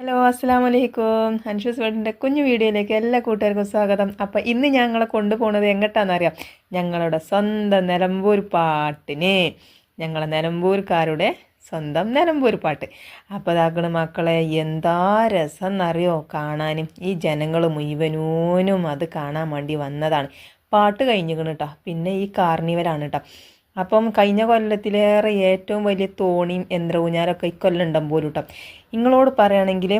Hello അസ്സാം വലൈക്കും അൻഷൂസ് വേൾഡിന്റെ കുഞ്ഞു വീഡിയോയിലേക്ക് എല്ലാ കൂട്ടുകാർക്കും സ്വാഗതം. അപ്പോൾ ഇന്ന് ഞങ്ങളെ കൊണ്ടുപോകുന്നത് എങ്ങോട്ടാണെന്നറിയാം ഞങ്ങളുടെ സ്വന്തം നിലമ്പൂർ പാട്ടിന്. ഞങ്ങളെ നിലമ്പൂർക്കാരുടെ സ്വന്തം നിലമ്പൂർ പാട്ട്. അപ്പോൾ അതാക്കണ മക്കളെ എന്താ രസം എന്നറിയോ കാണാനും. ഈ ജനങ്ങൾ മുഴുവനൂനും അത് കാണാൻ വേണ്ടി വന്നതാണ്. പാട്ട് കഴിഞ്ഞിരിക്കണം കേട്ടോ പിന്നെ ഈ കാർണിവലാണ് കേട്ടോ അപ്പം കഴിഞ്ഞ കൊല്ലത്തിലേറെ ഏറ്റവും വലിയ തോണിയും യന്ത്രഊഞ്ഞാലൊക്കെ ഇക്കൊല്ലം ഉണ്ടാകും പോലും കേട്ടോ നിങ്ങളോട് പറയുകയാണെങ്കിൽ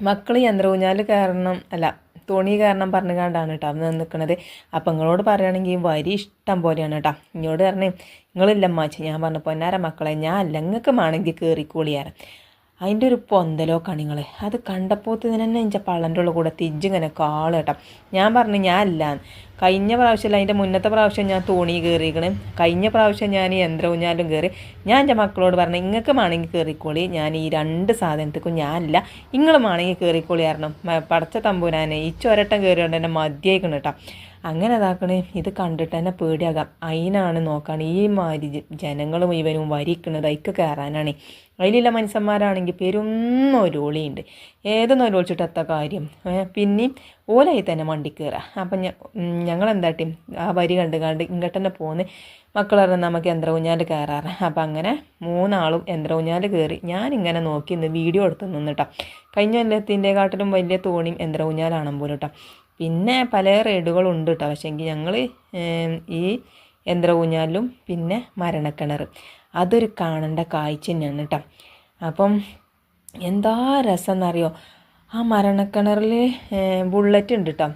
മക്കൾ യന്ത്രഊഞ്ഞാൽ കാരണം അല്ല തോണി കാരണം പറഞ്ഞു കണ്ടാണ് കേട്ടോ അന്ന് നിൽക്കുന്നത് അപ്പം നിങ്ങളോട് പറയുകയാണെങ്കിൽ വരി ഇഷ്ടം പോലെയാണ് കേട്ടോ ഇങ്ങോട്ട് പറഞ്ഞേ നിങ്ങളില്ല മാച്ച ഞാൻ പറഞ്ഞപ്പോൾ പൊന്നാര മക്കളെ ഞാൻ അല്ല നിങ്ങൾക്ക് വേണമെങ്കിൽ കയറിക്കോളിയാറ് അതിന്റെ ഒരു പൊന്തലോ കണികൾ അത് കണ്ടപ്പോൾ തന്നെ എന്റെ പള്ളന്റെ ഉള്ള കൂടെ തിജ്ജിങ്ങനെ കാൾ കേട്ടോ. ഞാൻ പറഞ്ഞു ഞാൻ അല്ല. കഴിഞ്ഞ പ്രാവശ്യമല്ല അതിന്റെ മുന്നത്തെ പ്രാവശ്യം ഞാൻ തോണി കയറിയിരിക്കണ് കഴിഞ്ഞ പ്രാവശ്യം ഞാൻ യന്ത്രഊഞ്ഞാലും കയറി ഞാൻ എന്റെ മക്കളോട് പറഞ്ഞു നിങ്ങൾക്ക് മാണെങ്കിൽ കയറിക്കോളി ഞാൻ ഈ രണ്ട് സാധനത്തേക്കും ഞാനല്ല നിങ്ങൾ മാണെങ്കിൽ കയറിക്കോളി കാരണം പടച്ച തമ്പൂരാനെ ഈ ചൊരട്ടം കയറിയോണ്ട് എന്നെ മതിയായിക്കണം കേട്ടോ. അങ്ങനെ ഇതാക്കണേ ഇത് കണ്ടിട്ട് തന്നെ പേടിയാകാം. അതിനാണ് നോക്കാണ്. ഈ മാതിരി ജനങ്ങളും മുഴുവനും വരിക്കണത് അതിക്ക് കയറാനാണ് അതിലുള്ള മനുഷ്യന്മാരാണെങ്കിൽ പെരും നൊലോളിയുണ്ട് ഏത് നൊലോളിച്ചിട്ട് എത്ത കാര്യം? പിന്നെയും ഓലായി തന്നെ വണ്ടി കയറുക അപ്പം ഞങ്ങൾ എന്താട്ടി ആ വരി കണ്ട് കണ്ട് ഇങ്ങോട്ട് തന്നെ പോന്ന്. മക്കൾ നമുക്ക് യന്ത്ര ഊഞ്ഞാൽ കയറാറ് അപ്പം അങ്ങനെ മൂന്നാളും യന്ത്ര ഊഞ്ഞാൽ കയറി ഞാനിങ്ങനെ നോക്കി ഇന്ന് വീഡിയോ എടുത്ത് നിന്നിട്ടോ. കഴിഞ്ഞ കൊല്ലത്തിന്റെ കാട്ടിലും വലിയ തോണിയും യന്ത്ര ഊഞ്ഞാലാണെന്ന് പോലും കേട്ടോ പിന്നെ പല റൈഡുകളുണ്ട് കേട്ടോ പക്ഷേ എങ്കിൽ ഞങ്ങൾ ഈ യന്ത്ര പിന്നെ മരണക്കിണർ. അതൊരു കാണേണ്ട കാഴ്ച തന്നെയാണ് കേട്ടോ അപ്പം എന്താ രസം എന്നറിയോ ആ മരണക്കിണറിൽ ബുള്ളറ്റ് ഉണ്ട് കേട്ടോ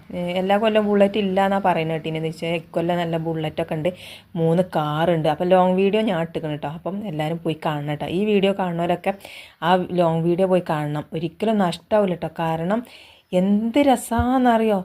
എല്ലാ കൊല്ലം ബുള്ളറ്റ് ഇല്ല എന്നാണ് പറയുന്നത് കേട്ടിനെന്ന് വെച്ചാൽ ഇക്കൊല്ലം നല്ല ബുള്ളറ്റൊക്കെ ഉണ്ട്. മൂന്ന് കാറുണ്ട് അപ്പോൾ ലോങ് വീഡിയോ ഞാൻ ഇട്ടിക്കണം കേട്ടോ അപ്പം എല്ലാവരും പോയി കാണണം കേട്ടോ ഈ വീഡിയോ കാണുന്നവരൊക്കെ ആ ലോങ് വീഡിയോ പോയി കാണണം. ഒരിക്കലും നഷ്ടമാവില്ല കേട്ടോ കാരണം എന്ത് രസമാണെന്നറിയോ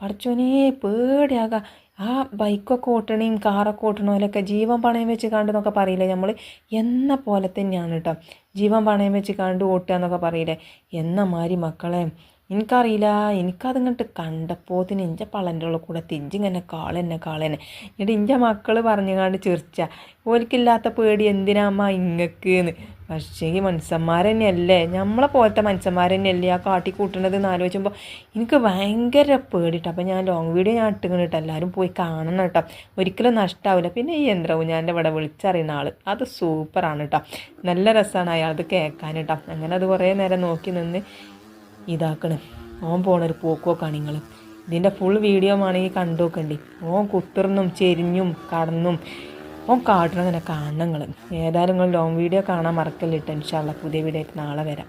പഠിച്ചോനെ പേടിയാകുക ആ ബൈക്കൊക്കെ ഓട്ടണേയും കാറൊക്കെ ഓട്ടണോലൊക്കെ ജീവൻ പണയം വെച്ച് കണ്ടെന്നൊക്കെ പറയില്ലേ നമ്മൾ എന്ന പോലെ തന്നെയാണ് കേട്ടോ ജീവൻ പണയം വെച്ച് കണ്ട് ഓട്ടുക എന്നൊക്കെ പറയില്ലേ? എന്ന മാതിരി മക്കളെ എനിക്കറിയില്ല. എനിക്കതിങ്ങോട്ട് കണ്ടപ്പോത്തിന് ഇഞ്ച പള്ളന്റെ ഉള്ള കൂടെ തിഞ്ചിങ്ങനെ കാളെന്നെ കാളെന്നെ. എന്നിട്ട് ഇഞ്ച മക്കൾ പറഞ്ഞുകാണ്ട് ചിർച്ച. ഓലിക്കില്ലാത്ത പേടി എന്തിനാമ്മ ഇങ്ങക്ക് എന്ന്. പക്ഷേ ഈ മനുഷ്യന്മാർ തന്നെയല്ലേ നമ്മളെ പോലത്തെ മനുഷ്യന്മാർ തന്നെയല്ലേ ആ കാട്ടി കൂട്ടണത് എന്ന് ആലോചിക്കുമ്പോൾ എനിക്ക് ഭയങ്കര പേടിട്ടോ. അപ്പോൾ ഞാൻ ലോങ് വീഡിയോ ഞാൻ ഇട്ടുകണ് കേട്ടോ എല്ലാവരും പോയി കാണണം കേട്ടോ ഒരിക്കലും നഷ്ടമാവില്ല പിന്നെ ഈ യന്ത്രവും ഞാൻ ഇവിടെ വിളിച്ചറിയുന്ന ആൾ അത് സൂപ്പറാണ് കേട്ടോ നല്ല രസമാണ് അയാളത് കേൾക്കാൻ കേട്ടോ അങ്ങനെ അത് കുറേ നേരം നോക്കി നിന്ന് ഇതാക്കണം. ഓൻ പോണൊരു പോക്കോക്കാണ് നിങ്ങൾ ഇതിന്റെ ഫുൾ വീഡിയോ ആണെങ്കിൽ കണ്ടു നോക്കണ്ടി ഓൻ കുത്തിർന്നും ചെരിഞ്ഞും കടന്നും ഓൻ കാട്ടണം ഇങ്ങനെ കാണണം ഏതായാലും നിങ്ങൾ ലോങ് വീഡിയോ കാണാൻ മറക്കല്ലിട്ട് ഇൻഷാല്ല പുതിയ വീഡിയോ നാളെ വരാം.